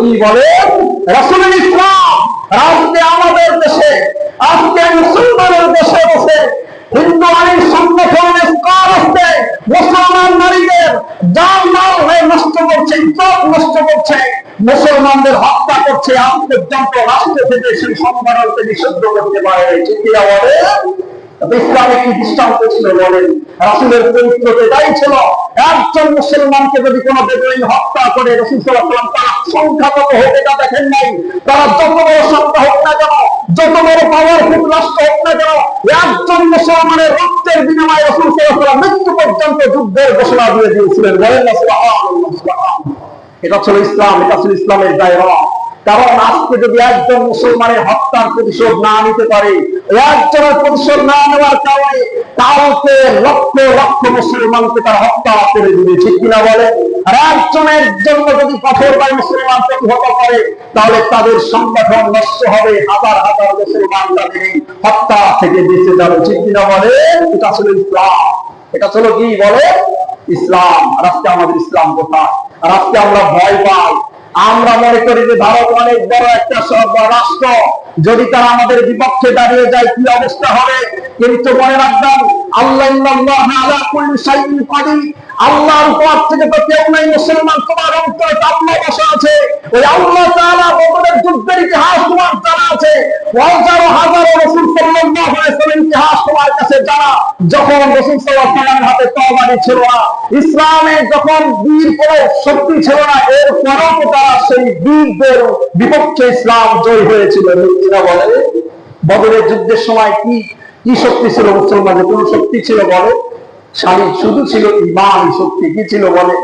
কি বলে রাসুলের ইসলাম আজকে আমাদের দেশে, আজকে মুসলমানের দেশে বসে হিন্দু আইন সংগঠনের মুসলমান নারীদের যার নাম হয়ে নষ্ট করছে, ইজ্জত নষ্ট করছে। মুসলমানদের হত্যা করছে পর্যন্ত রাষ্ট্র থেকে সেই সংগঠনকে নিষিদ্ধ করতে পারে। ঠিক বলে হত্যা কেন একজন মুসলমানের রক্তের বিনিময়ে রসুল সাল্লাম মৃত্যু পর্যন্ত যুদ্ধের ঘোষণা দিয়ে দিয়েছিলেন। এটা ছিল ইসলাম, এটা ছিল ইসলামের দায়রা কারণ আজকে যদি একজন মুসলমানের হত্যার প্রতিশোধ না নিতে পারে, একজনের প্রতিশোধ না নেওয়ার কারণে কালকে লক্ষ লক্ষ মুসলমানকে তার হত্যা করে দিবে, ঠিক কিনা বলে? আর একজনের জন্য যদি মুসলমান করে, তাহলে তাদের সংগঠন নষ্ট হবে, হাজার হাজার মুসলমান তাদের হত্যা থেকে বেঁচে যাবে, ঠিক কিনা বলে? এটা আসলে ইসলাম। এটা ছিল কি বলে? ইসলাম। আর আজকে আমাদের ইসলাম কোথায়? আর আজকে আমরা ভয় পাই। আমরা মনে করি যে ভারত অনেক বড় একটা রাষ্ট্র। যদি তারা আমাদের বিপক্ষে দাঁড়িয়ে যায়, কি অবস্থা হবে? কিন্তু মনে রাখবেন আল্লাহর উপর থেকে তো কেউ নাই মুসলমান তোমার অন্তরে তো আল্লাহ বসা আছে। ওই আল্লাহ তাআলা বদরের যুদ্ধের ইতিহাস তোমার জানা আছে। হাজারো হাজারো রাসূল সাল্লাল্লাহু আলাইহি ইতিহাস তোমার কাছে জানা যখন রাসূল আলাইহি হাতে তরবারি ছিল না, ইসলামে যখন বীর কোনো শক্তি ছিল না এর পরেও তারা সেই বীরদের বিপক্ষে ইসলাম জয় হয়েছিল? বলে বদরের যুদ্ধের সময় কি কি শক্তি ছিল মুসলমানের কোন শক্তি ছিল বলে স্বামী শুধু ছিল ইমান শক্তি, কি ছিল বলে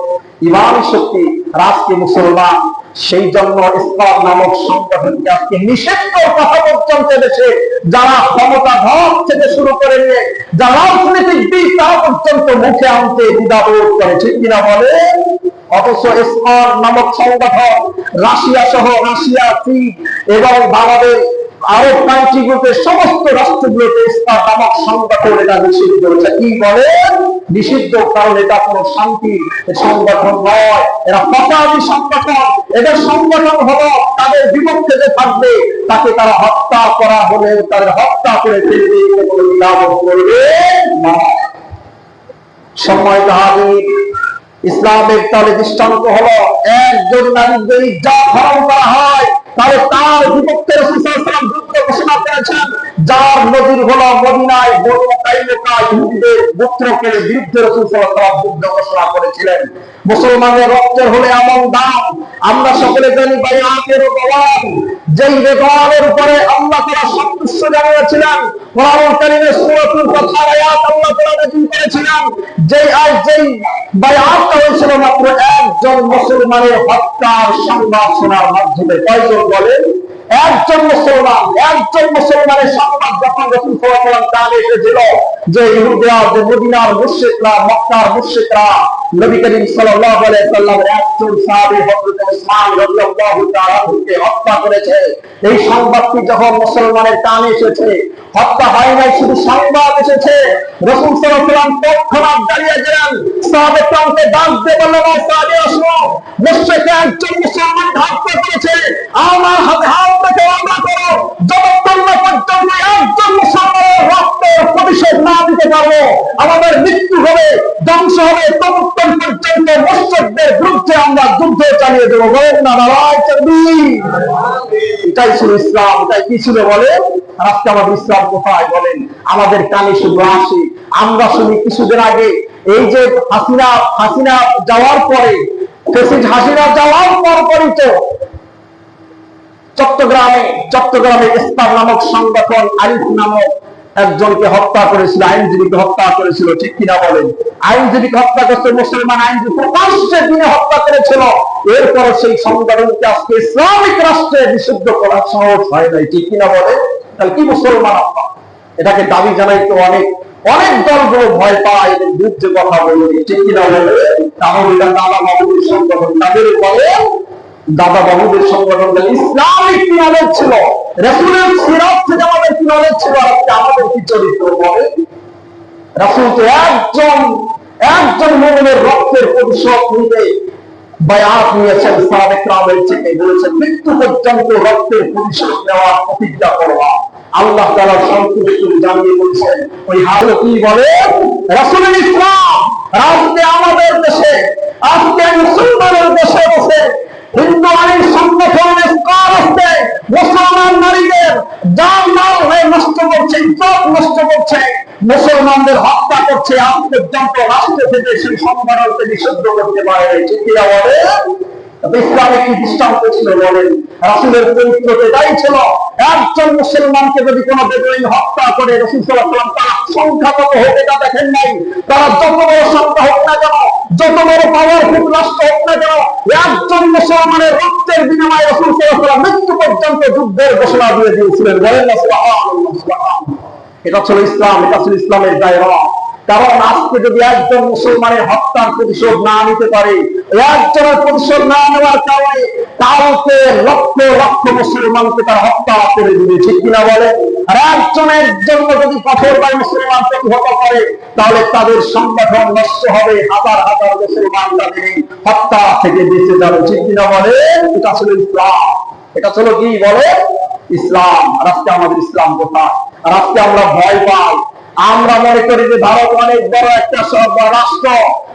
ইমান শক্তি, রাজকে মুসলমান সেই জন্য ইসলাম নামক সংগঠনকে আজকে নিষেধ কথা পর্যন্ত দেশে যারা ক্ষমতা ধর থেকে শুরু করে নিয়ে যারা রাজনৈতিক দিক তারা পর্যন্ত মুখে আনতে দ্বিধাবোধ করে। ঠিক কিনা বলে? অথচ ইসলাম নামক সংগঠন রাশিয়া সহ রাশিয়া চীন এবং বাংলাদেশ আরব কান্ট্রি কান্ট্রিগুলোতে সমস্ত রাষ্ট্রগুলোতে ইসলাম নামক সংগঠন এটা নিষিদ্ধ করেছে। কি বলে? নিষিদ্ধ কারণ এটা কোনো শান্তি সংগঠন নয়। এরা ফসাদি সংগঠন। এদের সংগঠন হলো তাদের বিপক্ষে যে থাকবে, তাকে তারা হত্যা করা হলে তাদের হত্যা করে ফেলবে কোনো লাভ করবে না। সময় হাজির, ইসলামের তাহলে দৃষ্টান্ত হলো, একজন নারীর যদি যা ধর্ম করা হয় তাহলে তার বিপক্ষে ঘোষণা করেছেন, যার মদিনায় বিরুদ্ধে ঘোষণা করেছিলেন। মুসলমানের রক্তের হলে এমন দাম, আমরা সকলে জানি ভাই, আখের বলান যেই রেগানের উপরে আল্লাহ তাআলা সন্তুষ্ট জানিয়েছিলেন কোরআন আয়াত আল্লাহ তাআলা নাযিল করেছিলেন, যেই আজ যেই হয়েছিল মাত্র একজন মুসলমানের হত্যার সংবাদ শোনার মাধ্যমে। কয়জন? বলেন, একজন মুসলমান, একজন মুসলমানের সংবাদ যখন রসুল সাল্লাল্লাহু কানে এসেছিল যে যে মদিনার মক্কার নবী করিম সাল্লাল্লাহু আলাইহি একজন সাহাবী হযরত রাদিয়াল্লাহু হত্যা করেছে। এই সংবাদটি যখন মুসলমানের কানে এসেছে হত্যা হয় নাই, শুধু সংবাদ এসেছে। রসুল সাল্লাম তৎক্ষণাৎ দাঁড়িয়ে গেলেন। সাহাবে কামকে ডাক দিয়ে সাহাবী, আসো। একজন মুসলমান করেছে আমার হাতে হাত রেখে করো। যতক্ষণ না পর্যন্ত একজন মুসলমানের রক্তের প্রতিশোধ না দিতে পারব, আমাদের মৃত্যু হবে, ধ্বংস হবে, ততক্ষণ পর্যন্ত বিরুদ্ধে আমরা যুদ্ধ চালিয়ে দেবো। বলেন না লড়াই চলবি এটাই ছিল ইসলাম, এটাই কি ছিল বলে আর ইসলাম কোথায় বলেন? আমাদের কানে শুধু আসে আমরা শুনি আগে এই যে হাসিনা হাসিনা যাওয়ার পরে হাসিনা যাওয়ার পর পরই তো চট্টগ্রামে চট্টগ্রামে ইসলাম নামক সংগঠন আরিফ নামক একজনকে হত্যা করেছিল, আইনজীবীকে হত্যা করেছিল, ঠিক কিনা বলেন? আইনজীবীকে হত্যা করছে মুসলমান আইনজীবী প্রকাশ্যে দিনে হত্যা করেছিল এরপর সেই সংগঠনকে আজকে ইসলামিক রাষ্ট্রে নিষিদ্ধ করা সহজ হয় নাই, ঠিক কিনা বলে তাহলে কি মুসলমান আপনার এটাকে দাবি জানাই তো অনেক অনেক দলগুলো ভয় পায় কথা বলে। ঠিক কিনা তাহলে দাদা বাবুদের সংগঠন। তাদের বলে দাদা বাবুদের সংগঠন ইসলামিক কি ছিল? থেকে আমাদের ছিল? আমাদের কি চরিত্র বলে? রাসূল তো একজন একজন মুমিনের রক্তের প্রতিশোধ নিতে বায়াত নিয়েছেন বলেছেন মৃত্যু পর্যন্ত রক্তের প্রতিশোধ নেওয়ার প্রতিজ্ঞা করবা আল্লাহ তালা সন্তুষ্ট জানিয়ে বলছেন ওই হালো কি বলে? রাসুল ইসলাম আজকে আমাদের দেশে, আজকে মুসলমানের দেশে বসে, হিন্দু আইন সংগঠন আসছে মুসলমান নারীদের জান মাল হয়ে নষ্ট করছে, ইজ্জত নষ্ট করছে, মুসলমানদের হত্যা করছে আজ পর্যন্ত রাষ্ট্র থেকে সেই সংগঠনকে নিষিদ্ধ করতে পারে ঠিক কিনা রক্তের বিনিময়ে রসুল মৃত্যু পর্যন্ত যুদ্ধের ঘোষণা দিয়ে দিয়েছিলেন। এটা ছিল ইসলাম, এটা ছিল ইসলামের দায়রা। কারণ আজকে যদি একজন মুসলমানের হত্যার প্রতিশোধ না নিতে পারে হত্যা তাহলে তাদের সংগঠন নষ্ট হবে, হাজার হাজার মুসলমান তাদের হত্যা থেকে বেঁচে যাবে, ঠিক কিনা বলে? এটা ছিল ইসলাম। এটা ছিল কি বলে? ইসলাম। আর আজকে আমাদের ইসলাম কোথায়? আর আমরা ভয় পাই। আমরা মনে করি যে ভারত অনেক বড় একটা রাষ্ট্র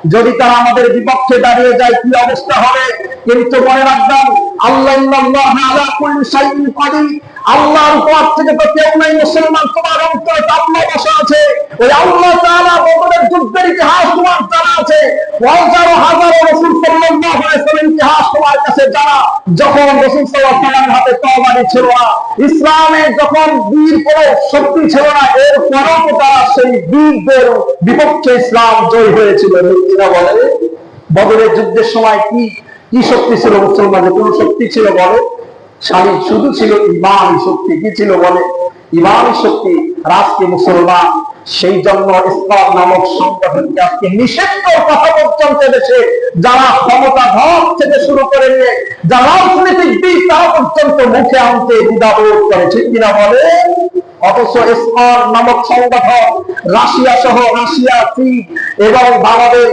যদি তারা আমাদের বিপক্ষে দাঁড়িয়ে যায় কি অবস্থা হবে? কিন্তু মনে রাখবেন আল্লাহ আল্লাহর উপর থেকে তো কেউ নাই মুসলমান, তোমার অন্তরে আল্লাহ বসা আছে। ওই আল্লাহ তাআলা বদরের যুদ্ধের ইতিহাস তোমার জানা আছে। হাজারো হাজারো রাসূল সাল্লাল্লাহু আলাইহি ইতিহাস তোমার কাছে জানা। যখন রাসূল সাল্লাল্লাহু হাতে ছিল না, ইসলামে যখন বীর কোনো শক্তি ছিল না এর তো তারা সেই বীরদের বিপক্ষে ইসলাম জয় হয়েছিল। কিনা বলে যুদ্ধের সময় কি কি শক্তি ছিল মুসলমানের কোন শক্তি ছিল বলে স্বামী শুধু ছিল ইমান শক্তি, কি ছিল বলে? ইমান শক্তি রাজকে মুসলমান, সেই জন্য ইসলাম নামক সংগঠনকে আজকে কথা পর্যন্ত দেশে যারা ক্ষমতা ধর থেকে শুরু করে নিয়ে, যারা রাজনৈতিক দিক পর্যন্ত মুখে আনতে দ্বিধাবোধ করে। ঠিক কিনা বলে? অথচ ইসলাম নামক সংগঠন রাশিয়া সহ রাশিয়া চীন এবং বাংলাদেশ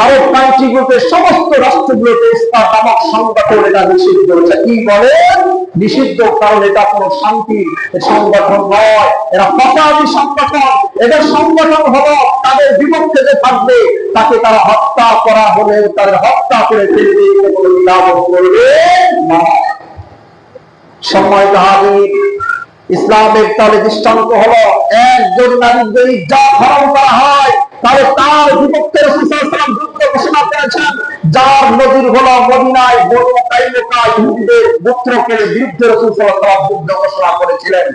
আরব গ্রুপের সমস্ত রাষ্ট্রগুলোতে ইসলাম নামক সংগঠন এটা নিষিদ্ধ করেছে। কি বলে? নিষিদ্ধ কারণ এটা কোনো শান্তি সংগঠন নয়। এরা ফসাদি সংগঠন। এদের সংগঠন হলো তাদের বিপক্ষে যে থাকবে, তাকে তারা হত্যা করা হলে তাদের হত্যা করে ফেলবে কোনো করবে না। সময় হাজির, ইসলামের তাহলে দৃষ্টান্ত হলো, একজন নারীর যদি যা ধরণ করা হয় তাহলে তার ঘোষণা করেছেন, যার নদীর হলো মদিনায় বিরুদ্ধে ঘোষণা করেছিলেন।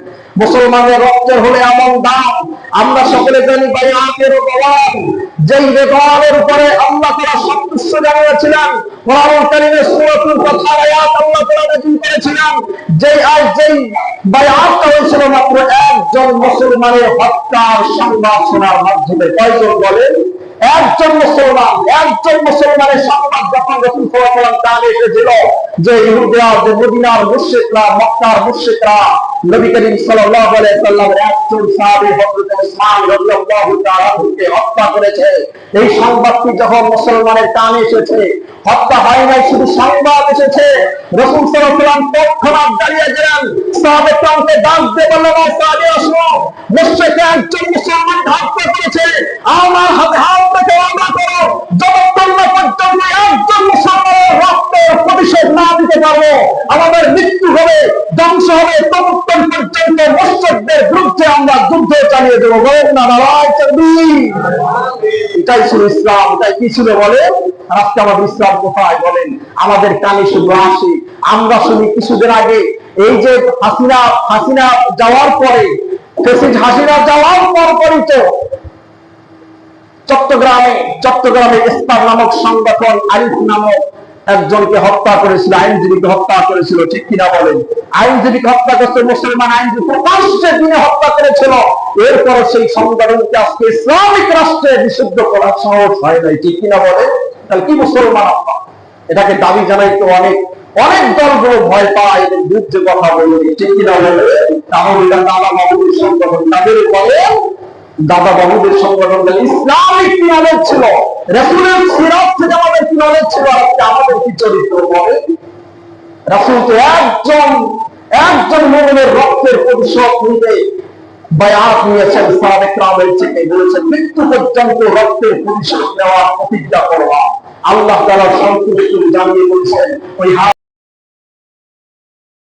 মুসলমানের রক্তের হলে এমন দাম, আমরা সকলে জানি ভাই আমের বলান যেই রেকর্ডের উপরে আল্লাহ তারা সন্তুষ্ট জানিয়েছিলেন কোরআন কারিমের ফাতহার আয়াত আল্লাহ তারা নাযিল করেছিলেন, যেই আর যেই বায়াতটা হয়েছিল মাত্র একজন মুসলমানের হত্যার সংবাদ শোনার মাধ্যমে। কয়জন বলেন? একজন মুসলমান, একজন মুসলমানের সংবাদ যখন রসুল সাল্লাল্লাহু কানে এসেছিল যে ইহুদিয়া যে মদিনার মুশরিকরা, মক্কার মুশরিকরা, নবী করিম সাল্লাল্লাহু আলাইহি সাল্লামের একজন সাহাবী হযরত উসমান রাদিয়াল্লাহু তাআলা কে হত্যা করেছে। এই সংবাদটি যখন মুসলমানের কানে এসেছে, হত্যা হয় নাই, শুধু সংবাদ এসেছে। সাল্লাল্লাহু আলাইহি সাল্লাম দাঁড়িয়ে গেলেন। দিয়ে সাহাবী একজন মুসলমান হত্যা করেছে। আমার হাতে হাত আমাদের মৃত্যু হবে, ধ্বংস হবে পর্যন্ত বিরুদ্ধে আমরা যুদ্ধ চালিয়ে দেবো। এটাই ছিল ইসলাম, এটাই কি ছিল বলে আজকে আমাদের ইসলাম কোথায় বলেন? আমাদের কানে শুধু আসে আমরা শুনি কিছুদিন আগে এই যে হাসিনা হাসিনা যাওয়ার পরে হাসিনা যাওয়ার পর পরই তো চট্টগ্রামে চট্টগ্রামে ইসলাম নামক সংগঠন আরিফ নামক একজনকে হত্যা করেছিল, আইনজীবীকে হত্যা করেছিল, ঠিক কিনা বলেন? আইনজীবীকে হত্যা করছে মুসলমান আইনজীবী, প্রকাশ্যে দিনে হত্যা করেছিল। এরপর সেই সংগঠনকে আজকে ইসলামিক রাষ্ট্রে নিষিদ্ধ করার সাহস হয় নাই, ঠিক কিনা বলে তাহলে কি মুসলমান আপনার? এটাকে দাবি জানাই তো অনেক অনেক দলগুলো ভয় পায় এদের বিরুদ্ধে কথা বলে, ঠিক কিনা বলে তাহলে সংগঠন, তাদের বলে দাদা বাবুদের সংগঠন ইসলামিক পিয়ালের ছিল। থেকে আমাদের কি ছিল? আজকে আমাদের কি চরিত্র বলে তো একজন একজন রক্তের প্রতিশোধ নিতে বায়াত নিয়েছেন থেকে। বলেছেন, মৃত্যু পর্যন্ত রক্তের প্রতিশোধ নেওয়ার প্রতিজ্ঞা করবা। আল্লাহ তাআলা সন্তুষ্ট জানিয়ে বলছেন, ওই